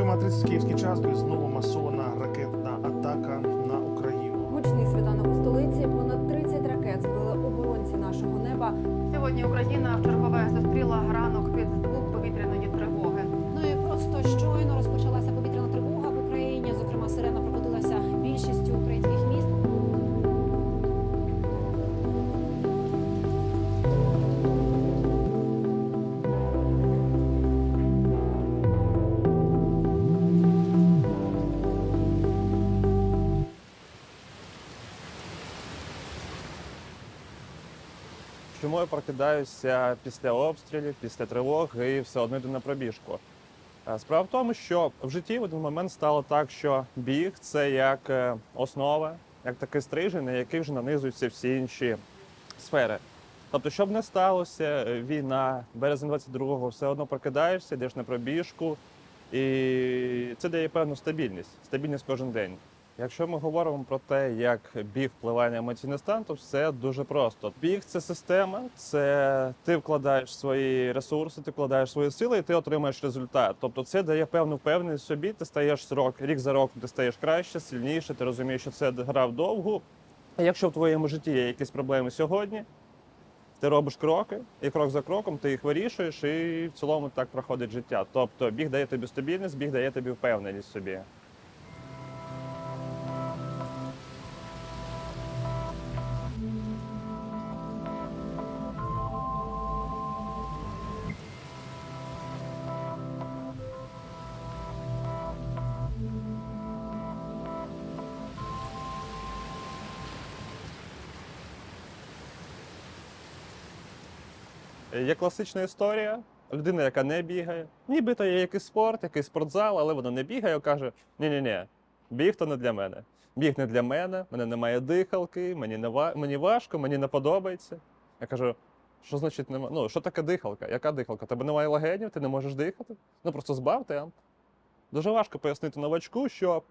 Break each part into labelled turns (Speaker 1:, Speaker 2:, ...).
Speaker 1: 7.30 київський час і знову масована ракетна атака на Україну.
Speaker 2: Гучний світанок у столиці. Понад 30 ракет збили оборонці нашого неба.
Speaker 3: Сьогодні Україна чергове зустріла ранок
Speaker 4: Чому я прокидаюся після обстрілів, після тривоги і все одно йду на пробіжку? Е, Справа в тому, що в житті в один момент стало так, що біг це як е, основа, як такий стрижень, на який вже нанизуються всі інші сфери. Тобто, щоб не сталося, е, війна, березень 22-го, все одно прокидаєшся, йдеш на пробіжку, і це дає певну стабільність, стабільність кожен день. Якщо ми говоримо про те, як біг впливає на емоційний стан, то все дуже просто. Біг це система, це ти вкладаєш свої ресурси, ти вкладаєш свої сили, і ти отримаєш результат. Тобто це дає певну впевненість собі. Ти стаєш рок, рік за роком, ти стаєш краще, сильніше. Ти розумієш, що це гра вдовгу. А якщо в твоєму житті є якісь проблеми сьогодні, ти робиш кроки, і крок за кроком ти їх вирішуєш, і в цілому так проходить життя. Тобто біг дає тобі стабільність, біг дає тобі впевненість собі. Є класична історія. Людина, яка не бігає, нібито є якийсь спорт, якийсь спортзал, але вона не бігає, каже: ні-ні-ні, біг то не для мене. Біг не для мене, мене немає дихалки, мені не ва- мені важко, мені не подобається. Я кажу, що значить немає? Ну, що таке дихалка? Яка дихалка? Тебе немає легенів, ти не можеш дихати? Ну просто збав темп. Дуже важко пояснити новачку, що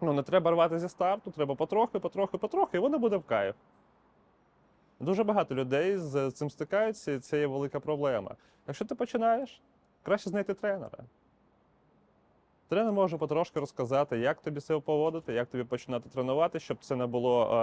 Speaker 4: ну, не треба рвати зі старту, треба потрохи, потрохи, потрохи, і воно буде в кайф. Дуже багато людей з цим стикаються, і це є велика проблема. Якщо ти починаєш, краще знайти тренера. Тренер може потрошки розказати, як тобі себе поводити, як тобі починати тренувати, щоб це не було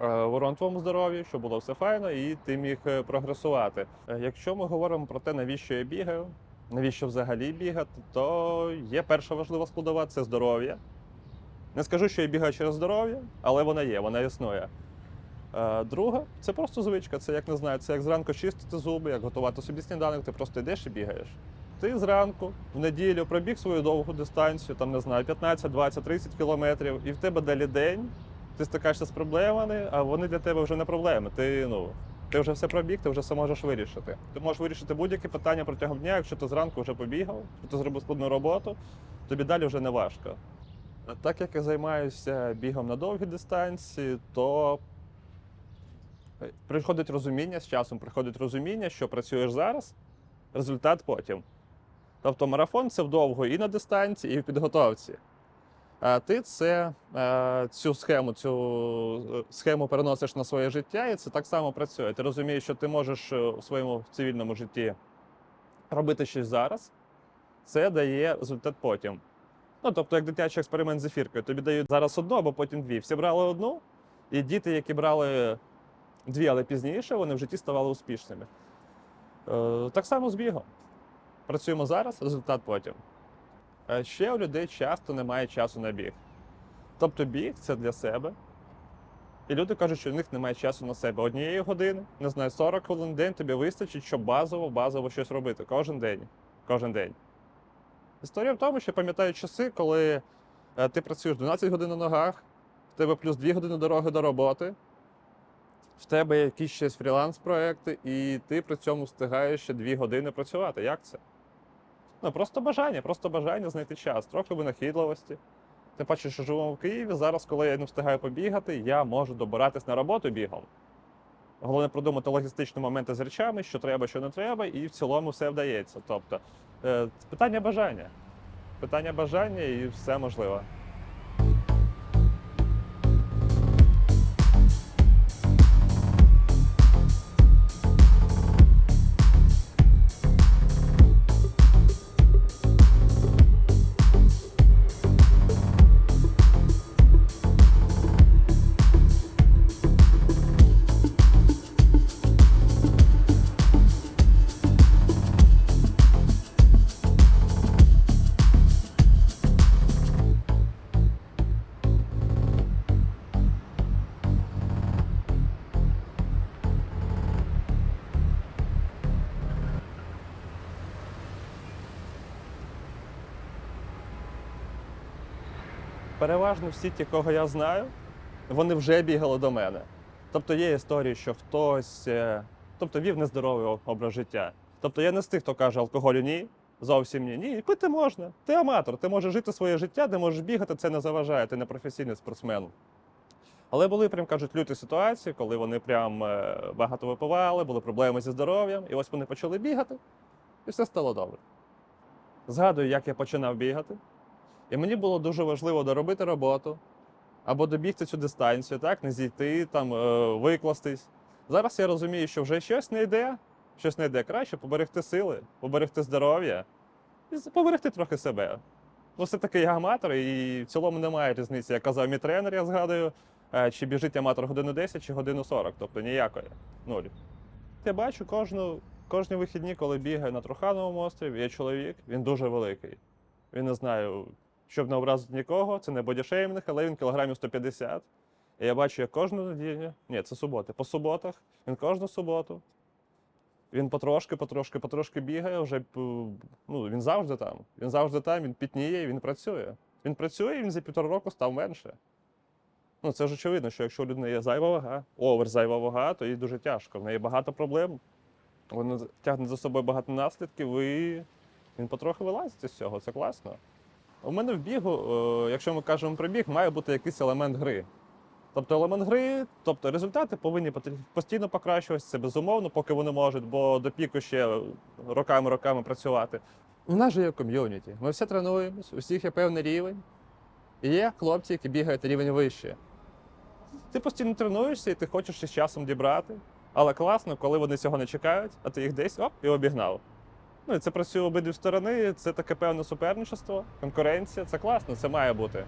Speaker 4: е, е, ворон твоєму здоров'ю, щоб було все файно і ти міг е, прогресувати. Е, Якщо ми говоримо про те, навіщо я бігаю, навіщо взагалі бігати, то є перша важлива складова це здоров'я. Не скажу, що я бігаю через здоров'я, але вона є, вона існує. Е, Друга це просто звичка. Це як не знаю, це як зранку чистити зуби, як готувати собі сніданок, ти просто йдеш і бігаєш. Ти зранку в неділю пробіг свою довгу дистанцію, там не знаю, 15, 20, 30 кілометрів, і в тебе далі день, ти стикаєшся з проблемами, а вони для тебе вже не проблеми. Ти ну. Ти вже все пробіг, ти вже все можеш вирішити. Ти можеш вирішити будь-які питання протягом дня, якщо ти зранку вже побігав, що ти зробив складну роботу, тобі далі вже не важко. Так як я займаюся бігом на довгі дистанції, то приходить розуміння з часом, приходить розуміння, що працюєш зараз, результат потім. Тобто марафон це вдовго і на дистанції, і в підготовці. А ти це, е, цю схему, цю е, схему переносиш на своє життя, і це так само працює. Ти розумієш, що ти можеш е, у своєму цивільному житті робити щось зараз, це дає результат потім. Ну, тобто, як дитячий експеримент з ефіркою, тобі дають зараз одну або потім дві. Всі брали одну, і діти, які брали дві, але пізніше, вони в житті ставали успішними. Е, так само з бігом. Працюємо зараз, результат потім. Е, ще у людей часто немає часу на біг. Тобто біг це для себе. І люди кажуть, що у них немає часу на себе. Однієї години, не знаю, 40 хвилин день тобі вистачить, щоб базово, базово щось робити. Кожен день. Кожен день. Історія в тому, що пам'ятаю часи, коли е, ти працюєш 12 годин на ногах, в тебе плюс 2 години дороги до роботи, в тебе якісь ще фріланс-проекти, і ти при цьому встигаєш ще 2 години працювати. Як це? Ну, просто бажання, просто бажання знайти час, трохи винахідливості. Тим паче, що живемо в Києві. Зараз, коли я не встигаю побігати, я можу добиратись на роботу бігом. Головне продумати логістичні моменти з речами, що треба, що не треба, і в цілому все вдається. Тобто, е, питання бажання. Питання бажання і все можливо. Переважно всі ті, кого я знаю, вони вже бігали до мене. Тобто є історії, що хтось е, тобто, вів нездоровий образ життя. Тобто я не з тих, хто каже алкоголю ні, зовсім ні. Ні, пити можна. Ти аматор, ти можеш жити своє життя, де можеш бігати, це не заважає, ти не професійний спортсмен. Але були прям кажуть люті ситуації, коли вони прям е, багато випивали, були проблеми зі здоров'ям, і ось вони почали бігати, і все стало добре. Згадую, як я починав бігати, і мені було дуже важливо доробити роботу або добігти цю дистанцію, так, не зійти, там, е, викластись. Зараз я розумію, що вже щось не йде, щось не йде краще поберегти сили, поберегти здоров'я і поберегти трохи себе. Ну, все-таки я аматор, і в цілому немає різниці. Як казав мій тренер, я згадую, е, чи біжить аматор годину 10 чи годину 40, тобто ніякої. Нуль. Я бачу кожну, кожні вихідні, коли бігаю на Трухановому острові, є чоловік, він дуже великий. Він не знаю, щоб не образити нікого, це не бодішеймінг, але він кілограмів 150. І я бачу, як кожну неділю, ні, це суботи, по суботах, він кожну суботу. Він потрошки, потрошки, потрошки бігає, вже ну, він завжди там. Він завжди там, він пітніє, він працює. Він працює, і він за півтора року став менше. Ну, це ж очевидно, що якщо у людини є зайва вага, овер зайва вага, то їй дуже тяжко. В неї багато проблем. Вона тягне за собою багато наслідків, і він потрохи вилазить із цього. Це класно. У мене в бігу, е, якщо ми кажемо про біг, має бути якийсь елемент гри. Тобто елемент гри, тобто результати повинні постійно покращуватися, це безумовно, поки вони можуть, бо до піку ще роками-роками працювати. У нас же є ком'юніті. Ми всі тренуємось, у всіх є певний рівень. І є хлопці, які бігають рівень вище. Ти постійно тренуєшся і ти хочеш із часом дібрати. Але класно, коли вони цього не чекають, а ти їх десь оп, і обігнав. Ну і це працює обидві сторони, це таке певне суперничество, конкуренція. Це класно, це має бути.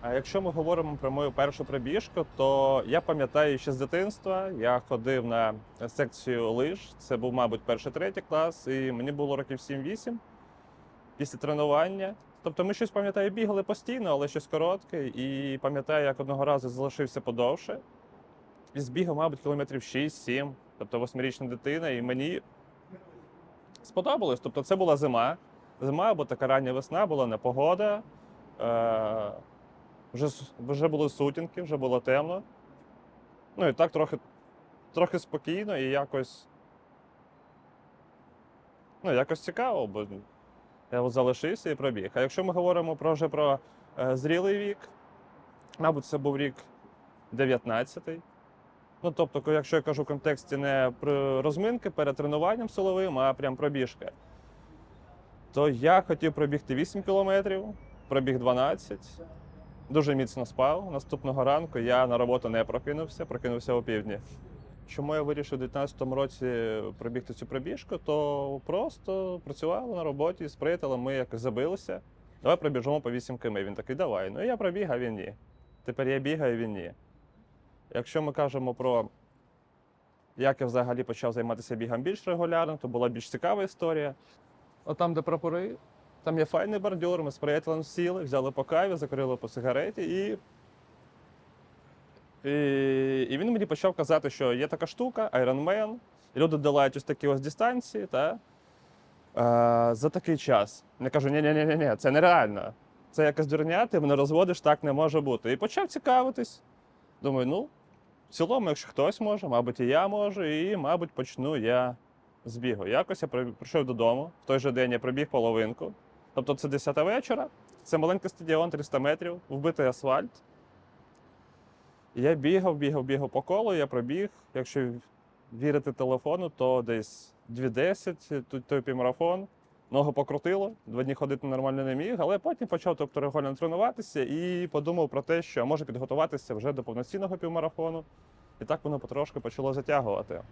Speaker 4: А якщо ми говоримо про мою першу пробіжку, то я пам'ятаю ще з дитинства. Я ходив на секцію лиж. Це був, мабуть, перший третій клас, і мені було років 7-8 після тренування. Тобто ми щось пам'ятаю, бігали постійно, але щось коротке. І пам'ятаю, як одного разу залишився подовше. І збігав, мабуть, кілометрів 6-7, тобто восьмирічна дитина, і мені сподобалось. Тобто, це була зима. Зима, бо така рання весна, була непогода. Е- вже, вже були сутінки, вже було темно. Ну і так трохи, трохи спокійно і якось. Ну, якось цікаво, бо я залишився і пробіг. А якщо ми говоримо про вже про е, зрілий вік, мабуть, це був рік 19-й. Ну, тобто, якщо я кажу в контексті не про розминки перед тренуванням силовим, а прям пробіжка, то я хотів пробігти 8 кілометрів, пробіг 12. Дуже міцно спав. Наступного ранку я на роботу не прокинувся, прокинувся о півдні. Чому я вирішив у 2019 році пробігти цю пробіжку, то просто працювали на роботі з приятелем, ми якось забилися. Давай пробіжимо по 8 км. Він такий, давай. Ну я пробіг, а він ні. Тепер я бігаю, він ні. Якщо ми кажемо про як я взагалі почав займатися бігом більш регулярно, то була більш цікава історія. От там, де прапори, там є файний бордюр, ми з приятелем сіли, взяли по каві, закурили по сигареті і. І, і він мені почав казати, що є така штука, Iron Man, і люди долають ось такі ось дистанції, та, е, за такий час. Я кажу, ні ні ні ні це нереально. Це якась дурня, ти мене розводиш, так не може бути. І почав цікавитись. Думаю, ну, в цілому, якщо хтось може, мабуть, і я можу, і, мабуть, почну я з бігу. Якось я прийшов додому, в той же день я пробіг половинку. Тобто це 10 вечора, це маленький стадіон 300 метрів, вбитий асфальт. Я бігав, бігав, бігав по колу, я пробіг. Якщо вірити телефону, то десь 2.10, тут той півмарафон. Ногу покрутило, два дні ходити нормально не міг, але потім почав тобто, регулярно тренуватися і подумав про те, що може підготуватися вже до повноцінного півмарафону. І так воно потрошки почало затягувати.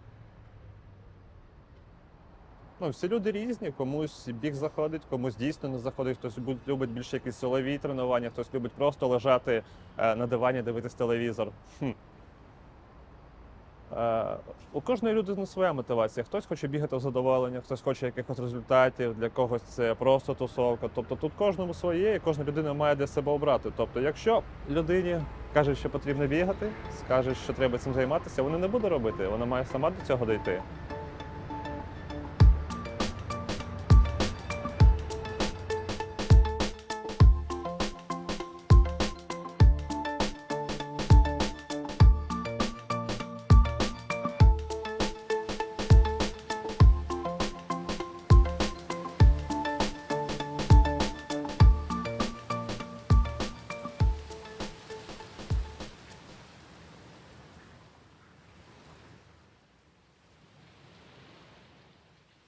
Speaker 4: Ну, всі люди різні, комусь біг заходить, комусь дійсно не заходить, хтось любить більше якісь силові тренування, хтось любить просто лежати е, на дивані, дивитись телевізор. Хм. Е, у кожної людини своя мотивація. Хтось хоче бігати в задоволення, хтось хоче якихось результатів, для когось це просто тусовка. Тобто тут кожному своє, і кожна людина має для себе обрати. Тобто, якщо людині каже, що потрібно бігати, скаже, що треба цим займатися, вона не буде робити, вона має сама до цього дійти.